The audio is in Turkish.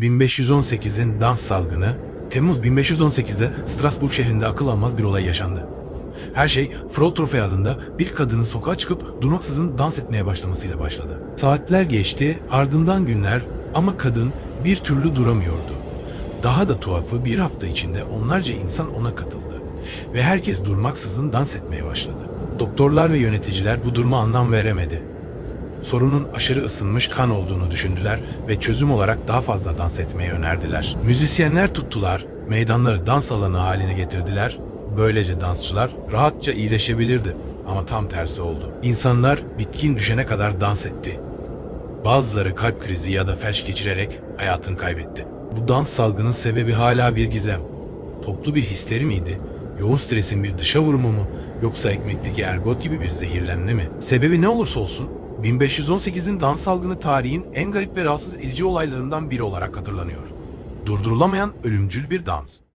1518'in dans salgını, Temmuz 1518'de Strasbourg şehrinde akıl almaz bir olay yaşandı. Her şey Frau Trofe adında bir kadının sokağa çıkıp durmaksızın dans etmeye başlamasıyla başladı. Saatler geçti, ardından günler ama kadın bir türlü duramıyordu. Daha da tuhafı bir hafta içinde onlarca insan ona katıldı ve herkes durmaksızın dans etmeye başladı. Doktorlar ve yöneticiler bu duruma anlam veremedi. Sorunun aşırı ısınmış kan olduğunu düşündüler ve çözüm olarak daha fazla dans etmeyi önerdiler. Müzisyenler tuttular, meydanları dans alanı haline getirdiler. Böylece dansçılar rahatça iyileşebilirdi ama tam tersi oldu. İnsanlar bitkin düşene kadar dans etti. Bazıları kalp krizi ya da felç geçirerek hayatını kaybetti. Bu dans salgının sebebi hala bir gizem. Toplu bir histeri miydi? Yoğun stresin bir dışa vurumu mu? Yoksa ekmekteki ergot gibi bir zehirlenme mi? Sebebi ne olursa olsun 1518'in dans salgını tarihin en garip ve rahatsız edici olaylarından biri olarak hatırlanıyor. Durdurulamayan ölümcül bir dans.